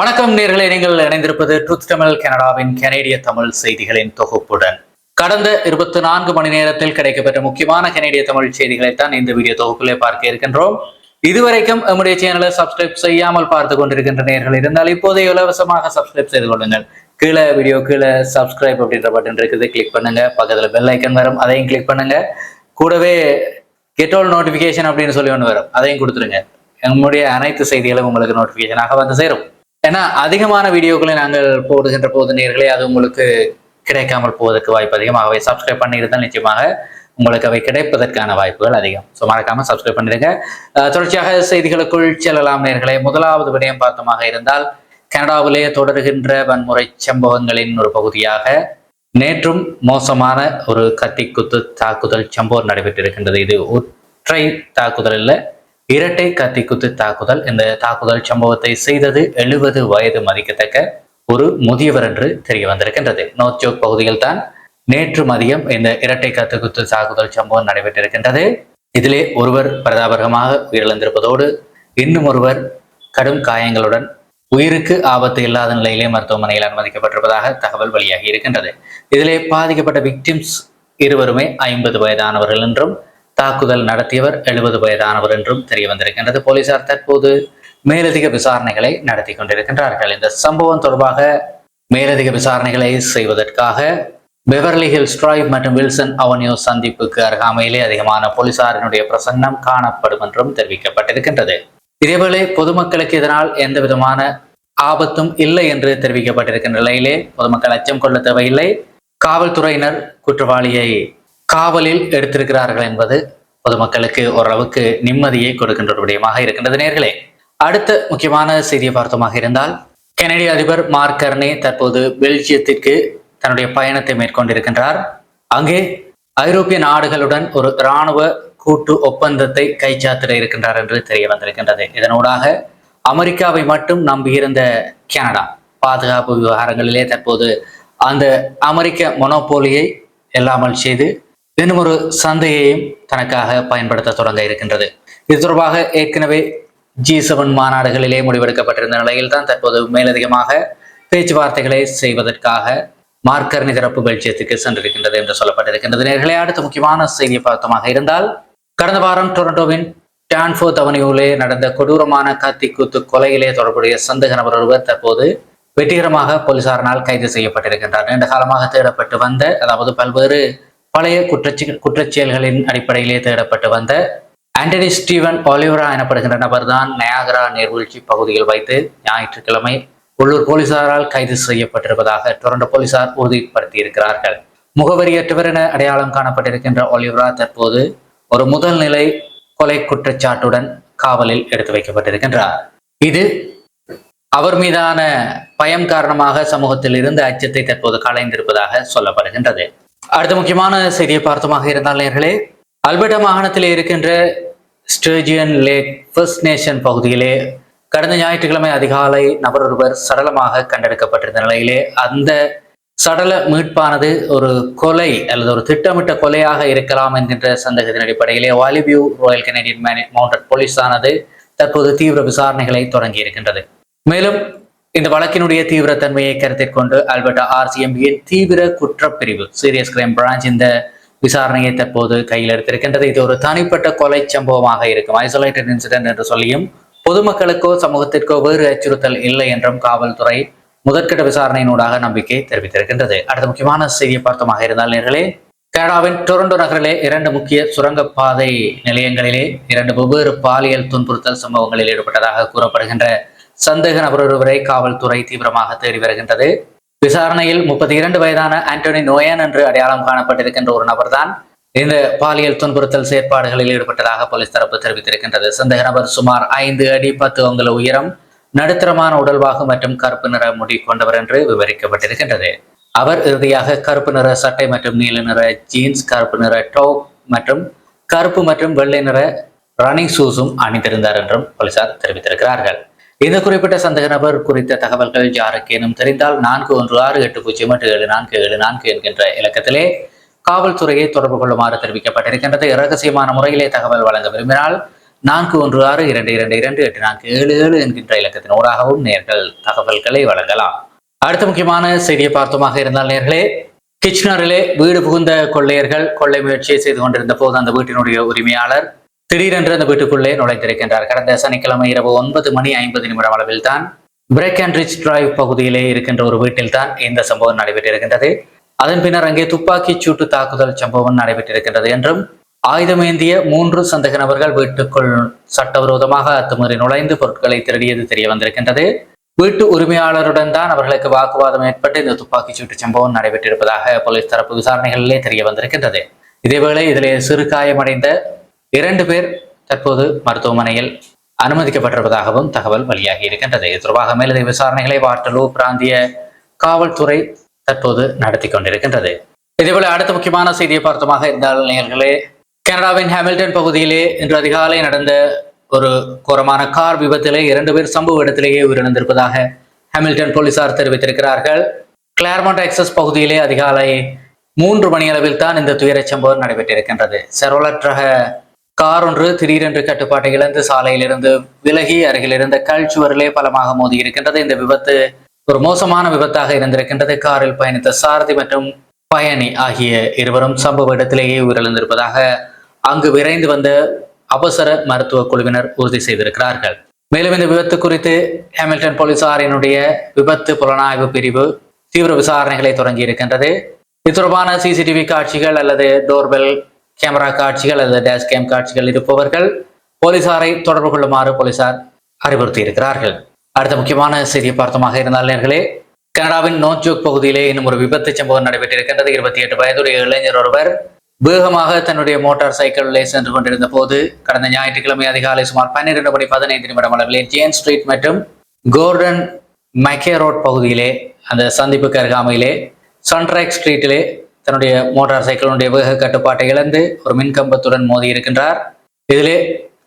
வணக்கம் நேர்களை நீங்கள் இணைந்திருப்பது ட்ரூத் தமிழ் கனடாவின் கனேடிய தமிழ் செய்திகளின் தொகுப்புடன். கடந்த இருபத்தி நான்கு மணி நேரத்தில் கிடைக்கப்பெற்ற முக்கியமான கனேடிய தமிழ் செய்திகளை தான் இந்த வீடியோ தொகுப்பிலே பார்க்க இருக்கின்றோம். இதுவரைக்கும் நம்முடைய சேனலை சப்ஸ்கிரைப் செய்யாமல் பார்த்து கொண்டிருக்கின்ற நேர்கள் இருந்தால் இப்போதே இலவசமாக சப்ஸ்கிரைப் செய்து கொள்ளுங்கள். கீழே வீடியோ கீழே சப்ஸ்கிரைப் அப்படின்ற பட்டன் இருக்குது கிளிக் பண்ணுங்க. பக்கத்துல பெல் ஐக்கன் வரும் அதையும் கிளிக் பண்ணுங்க. கூடவே கெட் ஆல் அப்படின்னு சொல்லி ஒன்று வரும் அதையும் கொடுத்துருங்க நம்முடைய அனைத்து செய்திகளும் உங்களுக்கு நோட்டிபிகேஷனாக வந்து சேரும். ஏன்னா அதிகமான வீடியோக்களை நாங்கள் போடுகின்ற போது நேர்களே அது உங்களுக்கு கிடைக்காமல் போவதற்கு வாய்ப்பு அதிகம். ஆகவே சப்ஸ்கிரைப் பண்ணியிருந்தால் நிச்சயமாக உங்களுக்கு அவை கிடைப்பதற்கான வாய்ப்புகள் அதிகம். ஸோ மறக்காம சப்ஸ்கிரைப் பண்ணிடுங்க. தொடர்ச்சியாக செய்திகளுக்குள் செல்லலாம் நேர்களே. முதலாவது விடயம் பார்த்தமாக இருந்தால் கனடாவிலே தொடர்கின்ற வன்முறை சம்பவங்களின் ஒரு பகுதியாக நேற்றும் மோசமான ஒரு கத்திக்குத்து தாக்குதல் சம்பவம் நடைபெற்றிருக்கின்றது. இது ஒற்றை தாக்குதல் இல்லை இரட்டை கத்திக்குத்து தாக்குதல். இந்த தாக்குதல் சம்பவத்தை செய்தது எழுபது வயது மதிக்கத்தக்க ஒரு முதியவர் என்று தெரிய வந்திருக்கின்றது நோச்சோக் பகுதியில் தான் நேற்று மதியம் இந்த இரட்டை கத்துக்குத்து தாக்குதல் சம்பவம் நடைபெற்றிருக்கின்றது. இதிலே ஒருவர் பிரதாபகமாக உயிரிழந்திருப்பதோடு இன்னும் ஒருவர் கடும் காயங்களுடன் உயிருக்கு ஆபத்து இல்லாத நிலையிலே மருத்துவமனையில் அனுமதிக்கப்பட்டிருப்பதாக தகவல் வெளியாகி இருக்கின்றது. இதிலே பாதிக்கப்பட்ட விக்டிம்ஸ் இருவருமே ஐம்பது வயதானவர்கள் என்றும் தாக்குதல் நடத்தியவர் எழுபது வயதானவர் என்றும் தெரிய வந்திருக்கின்றது போலீசார் தற்போது மேலதிக விசாரணைகளை நடத்தி கொண்டிருக்கின்றார்கள். இந்த சம்பவம் தொடர்பாக மேலதிக விசாரணைகளை செய்வதற்காக பெவர்லி ஹில்ஸ் டிரைவ் மற்றும் வில்சன் அவென்யூ சந்திப்புக்கு அருகாமையிலே அதிகமான போலீசாரினுடைய பிரசன்னம் காணப்படும் என்றும் தெரிவிக்கப்பட்டிருக்கின்றது. இதேவேளை பொதுமக்களுக்கு இதனால் எந்த விதமான ஆபத்தும் இல்லை என்று தெரிவிக்கப்பட்டிருக்கின்ற நிலையிலே பொதுமக்கள் அச்சம் கொள்ள தேவையில்லை. காவல்துறையினர் குற்றவாளியை காவலில் எடுத்திருக்கிறார்கள் என்பது பொதுமக்களுக்கு ஓரளவுக்கு நிம்மதியை கொடுக்கின்ற ஒரு விடயமாக இருக்கின்றது நேர்களே. அடுத்த முக்கியமான செய்தியை பார்த்தமாக இருந்தால் கெனடி அதிபர் மார்க் கர்னே தற்போது பெல்ஜியத்திற்கு தன்னுடைய பயணத்தை மேற்கொண்டிருக்கின்றார். அங்கே ஐரோப்பிய நாடுகளுடன் ஒரு இராணுவ கூட்டு ஒப்பந்தத்தை கைச்சாத்திட இருக்கின்றார் என்று தெரிய வந்திருக்கின்றது. இதனூடாக அமெரிக்காவை மட்டும் நம்பியிருந்த கனடா பாதுகாப்பு விவகாரங்களிலே தற்போது அந்த அமெரிக்க மொனோபோலியை இல்லாமல் செய்து இன்னும் ஒரு சந்தையையும் தனக்காக பயன்படுத்த தொடங்க இருக்கின்றது. இது தொடர்பாக ஏற்கனவே ஜி செவன் மாநாடுகளிலே முடிவெடுக்கப்பட்டிருந்த நிலையில் தான் தற்போது மேலதிகமாக பேச்சுவார்த்தைகளை செய்வதற்காக மார்க்கர் நிகரப்பு பெல்ஜியத்துக்கு சென்றிருக்கின்றது என்று சொல்லப்பட்டிருக்கின்றது. நேர்களை அடுத்த முக்கியமான செய்தி பார்த்தமாக இருந்தால் கடந்த வாரம் டொரண்டோவின் டான்ஃபோர்த் தவணியூலே நடந்த கொடூரமான கத்தி கூத்து கொலையிலே தொடர்புடைய சந்தேக நபர் ஒருவர் தற்போது வெற்றிகரமாக போலீசாரினால் கைது செய்யப்பட்டிருக்கின்றார். நீண்ட காலமாக தேடப்பட்டு வந்த அதாவது பல்வேறு பழைய குற்றச்சி குற்றச்செயல்களின் அடிப்படையிலே தேடப்பட்டு வந்த ஆண்டனி ஸ்டீவன் ஒலிவரா எனப்படுகின்ற நபர்தான் நயாகரா நீர்வீழ்ச்சி பகுதியில் வைத்து ஞாயிற்றுக்கிழமை உள்ளூர் போலீசாரால் கைது செய்யப்பட்டிருப்பதாக டொரண்டோ போலீசார் உறுதிப்படுத்தியிருக்கிறார்கள். முகவரியற்றவர் என அடையாளம் காணப்பட்டிருக்கின்ற ஒலிவரா தற்போது ஒரு முதல் நிலை கொலை குற்றச்சாட்டுடன் காவலில் எடுத்து வைக்கப்பட்டிருக்கின்றார். இது அவர் மீதான பயம் காரணமாக சமூகத்தில் இருந்து அச்சத்தை தற்போது களைந்திருப்பதாக சொல்லப்படுகின்றது. அடுத்த முக்கியமான செய்தியை பார்த்தமாக இருந்தால் நேர்களே அல்பர்டா மாகாணத்திலே இருக்கின்ற ஸ்டேஜியன் லேக் ஃபர்ஸ்ட் நேஷன் பகுதியிலே கடந்த ஞாயிற்றுக்கிழமை அதிகாலை நபர் ஒருவர் சடலமாக கண்டெடுக்கப்பட்டிருந்த நிலையிலே அந்த சடல மீட்பானது ஒரு கொலை அல்லது ஒரு திட்டமிட்ட கொலையாக இருக்கலாம் என்கின்ற சந்தேகத்தின் அடிப்படையிலே வாலிபியூ ராயல் மேனே மவுண்டட் போலீஸானது தற்போது தீவிர விசாரணைகளை தொடங்கி இருக்கின்றது மேலும் இந்த வழக்கினுடைய தீவிரத்தன்மையை கருத்தில் கொண்டு அல்பர்டா ஆர்சிஎம்பியின் தீவிர குற்றப்பிரிவு சீரியஸ் கிரைம் பிரான்ச் இந்த விசாரணையை தற்போது கையில் எடுத்திருக்கின்றது. இது ஒரு தனிப்பட்ட கொலை சம்பவமாக இருக்கும். ஐசோலேட்டட் இன்சிடென்ட் என்று சொல்லியும் பொதுமக்களுக்கோ சமூகத்திற்கோ வேறு அச்சுறுத்தல் இல்லை என்றும் காவல்துறை முதற்கட்ட விசாரணையினூடாக நம்பிக்கை தெரிவித்திருக்கின்றது. அடுத்த முக்கியமான செய்தியை பார்த்தமாக இருந்தால் நேர்களே கனடாவின் டொரண்டோ நகரிலே இரண்டு முக்கிய சுரங்கப்பாதை நிலையங்களிலே இரண்டு வெவ்வேறு பாலியல் துன்புறுத்தல் சம்பவங்களில் ஈடுபட்டதாக கூறப்படுகின்ற சந்தேக நபர் ஒருவரை காவல்துறை தீவிரமாக தேடி வருகின்றது. விசாரணையில் முப்பத்தி இரண்டு வயதான ஆண்டோனி நோயன் என்று அடையாளம் காணப்பட்டிருக்கின்ற ஒரு நபர்தான் இந்த பாலியல் துன்புறுத்தல் செயற்பாடுகளில் ஈடுபட்டதாக போலீஸ் தரப்பு தெரிவித்திருக்கின்றது. சந்தேக நபர் சுமார் ஐந்து அடி பத்து அங்குல உயரம் நடுத்தரமான உடல்வாகு மற்றும் கருப்பு நிற முடி கொண்டவர் என்று விவரிக்கப்பட்டிருக்கின்றது. அவர் இறுதியாக கருப்பு நிற சட்டை மற்றும் நீல நிற ஜீன்ஸ் கருப்பு நிற டோக் மற்றும் கருப்பு மற்றும் வெள்ளை நிற ரன்னிங் ஷூஸும் அணிந்திருந்தார் என்றும் போலீசார் தெரிவித்திருக்கிறார்கள். இந்த குறிப்பிட்ட சந்தேக நபர் குறித்த தகவல்கள் யாருக்கேனும் தெரிந்தால் நான்கு ஒன்று ஆறு எட்டு பூஜ்ஜியம் எட்டு ஏழு நான்கு ஏழு நான்கு என்கின்ற இலக்கத்திலே காவல்துறையை தொடர்பு கொள்ளுமாறு தெரிவிக்கப்பட்டிருக்கின்றது. இரகசியமான முறையிலே தகவல் வழங்க விரும்பினால் நான்கு ஒன்று ஆறு இரண்டு இரண்டு இரண்டு எட்டு நான்கு ஏழு ஏழு என்கின்ற இலக்கத்தின் ஊடாகவும் நேர்கள் தகவல்களை வழங்கலாம். அடுத்த முக்கியமான செய்தியை பார்த்தோமாக இருந்தால் நேர்களே கிச்னரிலே வீடு புகுந்த கொள்ளையர்கள் கொள்ளை முயற்சியை செய்து கொண்டிருந்த போது அந்த வீட்டினுடைய உரிமையாளர் திடீரென்று அந்த வீட்டுக்குள்ளே நுழைந்திருக்கின்றார். கடந்த சனிக்கிழமை இரவு ஒன்பது மணி ஐம்பது நிமிடம் அளவில் தான் பிரேக் அண்ட் ரிச் டிரைவ் பகுதியிலே இருக்கின்ற ஒரு வீட்டில் தான் இந்த சம்பவம் நடைபெற்றிருக்கின்றது. அதன் பின்னர் அங்கே துப்பாக்கி சூட்டு தாக்குதல் சம்பவம் நடைபெற்றிருக்கின்றது என்றும் ஆயுதமேந்திய மூன்று சந்தேக நபர்கள் வீட்டுக்குள் சட்டவிரோதமாக அத்துமீறி நுழைந்து பொருட்களை திருடியது தெரிய வந்திருக்கின்றது. வீட்டு உரிமையாளருடன் தான் அவர்களுக்கு வாக்குவாதம் ஏற்பட்டு இந்த துப்பாக்கிச் சூட்டு சம்பவம் நடைபெற்றிருப்பதாக போலீஸ் தரப்பு விசாரணைகளிலே தெரிய வந்திருக்கின்றது. இதேவேளை இதிலே சிறு காயமடைந்த இரண்டு பேர் தற்போது மருத்துவமனையில் அனுமதிக்கப்பட்டிருப்பதாகவும் தகவல் வெளியாகி இருக்கின்றது. இது தொடர்பாக மேலதை விசாரணைகளை வாட்டலூர் பிராந்திய காவல்துறை தற்போது நடத்தி கொண்டிருக்கின்றது. இதேபோல அடுத்த முக்கியமான செய்தியை பார்த்தமாக இருந்தால் நேர்களே கனடாவின் ஹாமில்டன் பகுதியிலே இன்று அதிகாலை நடந்த ஒரு கோரமான கார் விபத்திலே இரண்டு பேர் சம்பவ இடத்திலேயே உயிரிழந்திருப்பதாக ஹாமில்டன் போலீசார் தெரிவித்திருக்கிறார்கள். கிளார்மண்ட் எக்ஸஸ் பகுதியிலே அதிகாலை மூன்று மணி அளவில் தான் இந்த துயரச் சம்பவம் நடைபெற்றிருக்கின்றது. செரோலட் ரக கார் ஒன்று திடீரென்று கட்டுப்பாட்டை இழந்து சாலையிலிருந்து விலகி அருகில் இருந்த கல் சுவரிலே பலமாக மோதி இருக்கின்றது. இந்த விபத்து ஒரு மோசமான விபத்தாக இருந்திருக்கின்றது. காரில் பயணித்த சாரதி மற்றும் பயணி ஆகிய இருவரும் சம்பவ இடத்திலேயே உயிரிழந்திருப்பதாக அங்கு விரைந்து வந்த அவசர மருத்துவ குழுவினர் உறுதி செய்திருக்கிறார்கள். மேலும் இந்த விபத்து குறித்து ஹாமில்டன் போலீசாரினுடைய விபத்து புலனாய்வு பிரிவு தீவிர விசாரணைகளை தொடங்கி இருக்கின்றது இது தொடர்பான சிசிடிவி காட்சிகள் அல்லது டோர்பெல் கேமரா காட்சிகள் அல்லது டேஷ் கேம் காட்சிகள் இருப்பவர்கள் போலீசாரை தொடர்பு கொள்ளுமாறு போலீசார் அறிவுறுத்தி இருக்கிறார்கள் அடுத்த முக்கியமான செய்தியை பார்த்தமாக இருந்தால் நேர்களே கனடாவின் நோஜோக் பகுதியிலே இன்னும் ஒரு விபத்து சம்பவம் நடைபெற்றிருக்கின்றது. இருபத்தி எட்டு வயதுடைய இளைஞர் ஒருவர் வேகமாக தன்னுடைய மோட்டார் சைக்கிளிலே சென்று கொண்டிருந்த போது கடந்த ஞாயிற்றுக்கிழமை அதிகாலை சுமார் பன்னிரண்டு மணி பதினைந்து நிமிடம் அளவிலே ஜேன் ஸ்ட்ரீட் மற்றும் கோர்டன் மைக்கே ரோட் பகுதியிலே அந்த சந்திப்புக்கு அருகாமையிலே சன்ட்ராக் ஸ்ட்ரீட்டிலே தன்னுடைய மோட்டார் சைக்கிளுடைய வேக கட்டுப்பாட்டை இழந்து ஒரு மின்கம்பத்துடன் மோதி இருக்கின்றார். இதிலே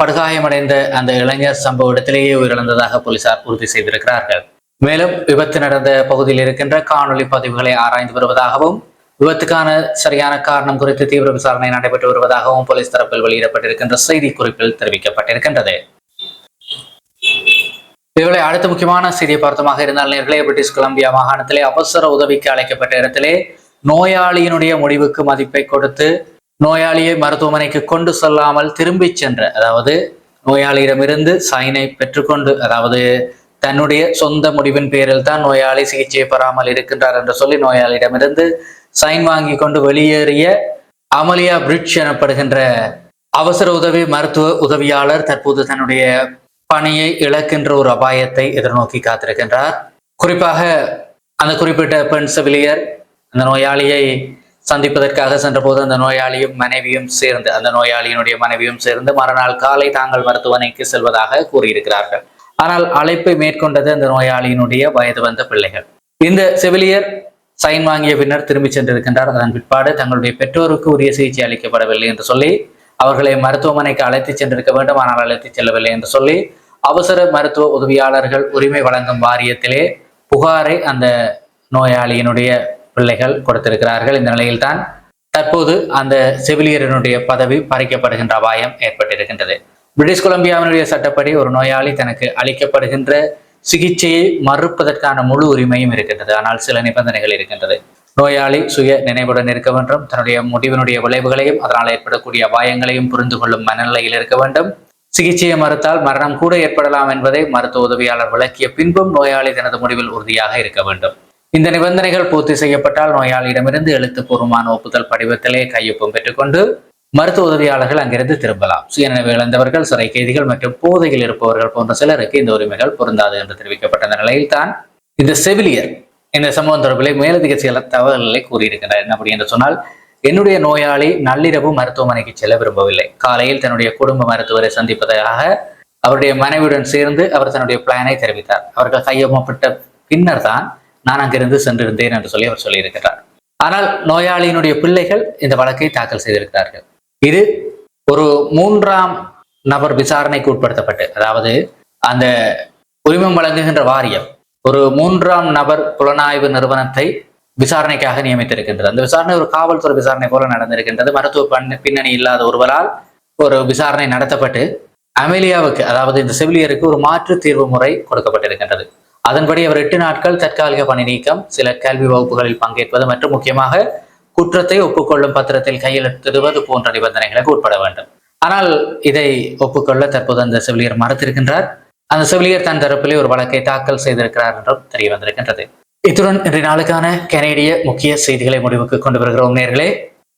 படுகாயமடைந்த அந்த இளைஞர் சம்பவ இடத்திலேயே உயிரிழந்ததாக போலீசார் உறுதி செய்திருக்கிறார்கள். மேலும் விபத்து நடந்த பகுதியில் இருக்கின்ற காணொளி பதிவுகளை ஆராய்ந்து வருவதாகவும் விபத்துக்கான சரியான காரணம் குறித்து தீவிர விசாரணை நடைபெற்று வருவதாகவும் போலீஸ் தரப்பில் வெளியிடப்பட்டிருக்கின்ற செய்தி குறிப்பில் தெரிவிக்கப்பட்டிருக்கின்றது. இதுவரை அடுத்த முக்கியமான செய்தியை பார்த்தமாக இருந்தால் நேர்களே பிரிட்டிஷ் கொலம்பியா மாகாணத்திலே அவசர உதவிக்கு அழைக்கப்பட்ட இடத்திலே நோயாளியினுடைய முடிவுக்கு மதிப்பை கொடுத்து நோயாளியை மருத்துவமனைக்கு கொண்டு செல்லாமல் திரும்பி சென்ற அதாவது நோயாளியிடமிருந்து சைனை பெற்றுக்கொண்டு அதாவது தன்னுடைய சொந்த முடிவின் பேரில் தான் நோயாளி சிகிச்சை பெறாமல் இருக்கின்றார் என்று சொல்லி நோயாளியிடமிருந்து சைன் வாங்கி கொண்டு வெளியேறிய அமலியா பிரிட்ஜ் எனப்படுகின்ற அவசர உதவி மருத்துவ உதவியாளர் தற்போது தன்னுடைய பணியை இழக்கின்ற ஒரு அபாயத்தை எதிர்நோக்கி காத்திருக்கின்றார். குறிப்பாக அந்த குறிப்பிட்ட பெண் செவிலியர் அந்த நோயாளியை சந்திப்பதற்காக சென்றபோது அந்த நோயாளியும் மனைவியும் சேர்ந்து அந்த நோயாளியினுடைய மனைவியும் சேர்ந்து மறுநாள் காலை தாங்கள் மருத்துவமனைக்கு செல்வதாக கூறியிருக்கிறார்கள். ஆனால் அழைப்பை மேற்கொண்டது அந்த நோயாளியினுடைய வயது வந்த பிள்ளைகள். இந்த செவிலியர் சைன் வாங்கிய பின்னர் திரும்பி சென்றிருக்கின்றார். அதன் பிற்பாடு தங்களுடைய பெற்றோருக்கு உரிய சிகிச்சை அளிக்கப்படவில்லை என்று சொல்லி அவர்களை மருத்துவமனைக்கு அழைத்து சென்றிருக்க வேண்டும் ஆனால் அழைத்து செல்லவில்லை என்று சொல்லி அவசர மருத்துவ உதவியாளர்கள் உரிமை வழங்கும் வாரியத்திலே புகாரை அந்த நோயாளியினுடைய பிள்ளைகள் கொடுத்திருக்கிறார்கள். இந்த நிலையில்தான் தற்போது அந்த செவிலியரினுடைய பதவி பறிக்கப்படுகின்ற அபாயம் ஏற்பட்டிருக்கின்றது. பிரிட்டிஷ் கொலம்பியாவினுடைய சட்டப்படி ஒரு நோயாளி தனக்கு அளிக்கப்படுகின்ற சிகிச்சையை மறுப்பதற்கான முழு உரிமையும் இருக்கின்றது. ஆனால் சில நிபந்தனைகள் இருக்கின்றது. நோயாளி சுய நினைவுடன் இருக்க வேண்டும். தன்னுடைய முடிவினுடைய விளைவுகளையும் அதனால் ஏற்படக்கூடிய அபாயங்களையும் புரிந்து கொள்ளும் மனநிலையில் இருக்க வேண்டும். சிகிச்சையை மறுத்தால் மரணம் கூட ஏற்படலாம் என்பதை மருத்துவ உதவியாளர் விளக்கிய பின்பும் நோயாளி தனது முடிவில் உறுதியாக இருக்க வேண்டும். இந்த நிபந்தனைகள் பூர்த்தி செய்யப்பட்டால் நோயாளியிடமிருந்து எழுத்துப்பூர்வமான ஒப்புதல் படிவத்திலே கையொப்பம் பெற்றுக்கொண்டு மருத்துவ உதவியாளர்கள் அங்கிருந்து திரும்பலாம். சுயநினைவு இழந்தவர்கள் சிறை கைதிகள் மற்றும் போதையில் இருப்பவர்கள் போன்ற சிலருக்கு இந்த உரிமைகள் பொருந்தாது என்று தெரிவிக்கப்பட்ட நிலையில் தான் இந்த செவிலியர் இந்த சம்பவம் தொடர்பில் மேலதிக சில தகவல்களை கூறியிருக்கிறார். என்ன அப்படி என்று சொன்னால் என்னுடைய நோயாளி நள்ளிரவு மருத்துவமனைக்கு செல்ல விரும்பவில்லை. காலையில் தன்னுடைய குடும்ப மருத்துவரை சந்திப்பதற்காக அவருடைய மனைவியுடன் சேர்ந்து அவர் தன்னுடைய பிளானை தெரிவித்தார். அவர்கள் கையொப்பப்பட்ட பின்னர் தான் நான் அங்கிருந்து சென்றிருந்தேன் என்று சொல்லி அவர் சொல்லியிருக்கிறார். ஆனால் நோயாளியினுடைய பிள்ளைகள் இந்த வழக்கை தாக்கல் செய்திருக்கிறார்கள். இது ஒரு மூன்றாம் நபர் விசாரணைக்கு உட்படுத்தப்பட்டு அதாவது அந்த உரிமம் வழங்குகின்ற வாரியம் ஒரு மூன்றாம் நபர் புலனாய்வு நிறுவனத்தை விசாரணைக்காக நியமித்திருக்கின்றது. அந்த விசாரணை ஒரு காவல்துறை விசாரணை போல நடந்திருக்கின்றது. மருத்துவ பண் பின்னணி இல்லாத ஒருவரால் ஒரு விசாரணை நடத்தப்பட்டு அமெலியாவுக்கு அதாவது இந்த செவிலியருக்கு ஒரு மாற்று தீர்வு முறை கொடுக்கப்பட்டிருக்கின்றது. அதன்படி அவர் எட்டு நாட்கள் தற்காலிக பணி நீக்கம் சில கல்வி வகுப்புகளில் பங்கேற்பது மற்றும் முக்கியமாக குற்றத்தை ஒப்புக்கொள்ளும் பத்திரத்தில் கையெழுத்திடுவது போன்ற நிபந்தனைகளுக்கு உட்பட வேண்டும். ஆனால் இதை ஒப்புக்கொள்ள தற்போது அந்த செவிலியர் மறுத்திருக்கின்றார். அந்த செவிலியர் தன் தரப்பிலே ஒரு வழக்கை தாக்கல் செய்திருக்கிறார் என்றும் தெரிய வந்திருக்கின்றது இத்துடன் இன்றைய நாளுக்கான கனேடிய முக்கிய செய்திகளை முடிவுக்கு கொண்டு வருகிறோம் நேர்களே.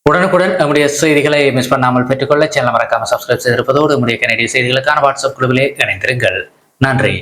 உடனுக்குடன் நம்முடைய செய்திகளை மிஸ் பண்ணாமல் பெற்றுக்கொள்ள சேனல் மறக்காம சப்ஸ்கிரைப் செய்திருப்பதோடு நம்முடைய கனேடிய செய்திகளுக்கான வாட்ஸ்அப் குழுவிலே இணைந்திருங்கள். நன்றி.